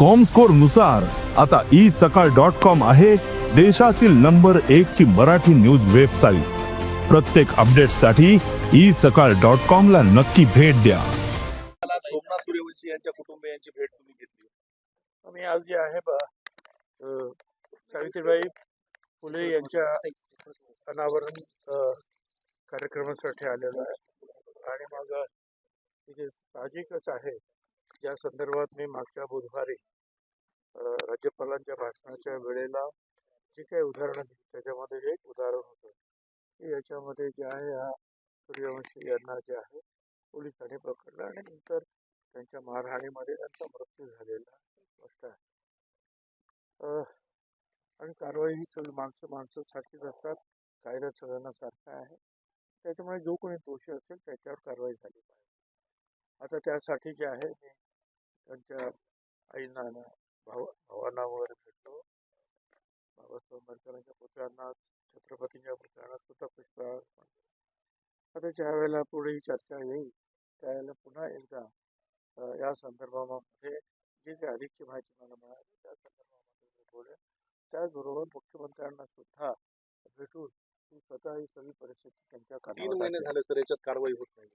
कॉमस्कोरनुसार आता ई सकाळ dot com आहे देशातील नंबर एक ची मराठी न्यूज वेबसाईट प्रत्येक अपडेटसाठी ई सकाळ डॉट कॉम ला नक्की भेट द्या. मला सोमनाथ सूर्यवंशी यांच्या कुटुंबियांची भेट तुम्ही घेतली. आम्ही आज जे आहे बा सावित्रीबाई फुले यांच्या अनावरण कार्यक्रमासाठी आलेलो आहे. आणि मग साहजिकच आहे ज्या संदर्भात मी मागच्या बुधवारी राज्यपालांच्या भाषणाच्या वेळेला जे काही उदाहरणं दिली त्याच्यामध्ये एक उदाहरण होतं. की याच्यामध्ये जे आहे हा सूर्यवंशी यांना जे आहे पोलिसांनी पकडलं आणि नंतर त्यांच्या मारहाणीमध्ये त्यांचा मृत्यू झालेला गोष्ट आहे. आणि कारवाई ही सगळी माणसं माणसं सारखीच असतात कायदा सगळ्यांना सारखा आहे. त्याच्यामुळे जो कोणी दोषी असेल त्याच्यावर कारवाई झाली पाहिजे. आता त्यासाठी जे आहे मी त्यांच्या आईंना भाव भावांना वगैरे भेटलो बाबासाहेब आंबेडकरांच्या पुतळ्यांना छत्रपतींच्या पुतळ्यांना सुद्धा पुष्पहार. आता ज्या वेळेला पुढे ही चर्चा येईल त्यावेळेला पुन्हा एकदा या संदर्भामध्ये जी काही अधिकची माहिती मला मिळाली त्या संदर्भामध्ये मी बोलेन त्याचबरोबर मुख्यमंत्र्यांना सुद्धा भेटून स्वतः ही सगळी परिस्थिती त्यांच्या तीन कानावर महिने टाकेन. झाले सर याच्यात कारवाई होत नाही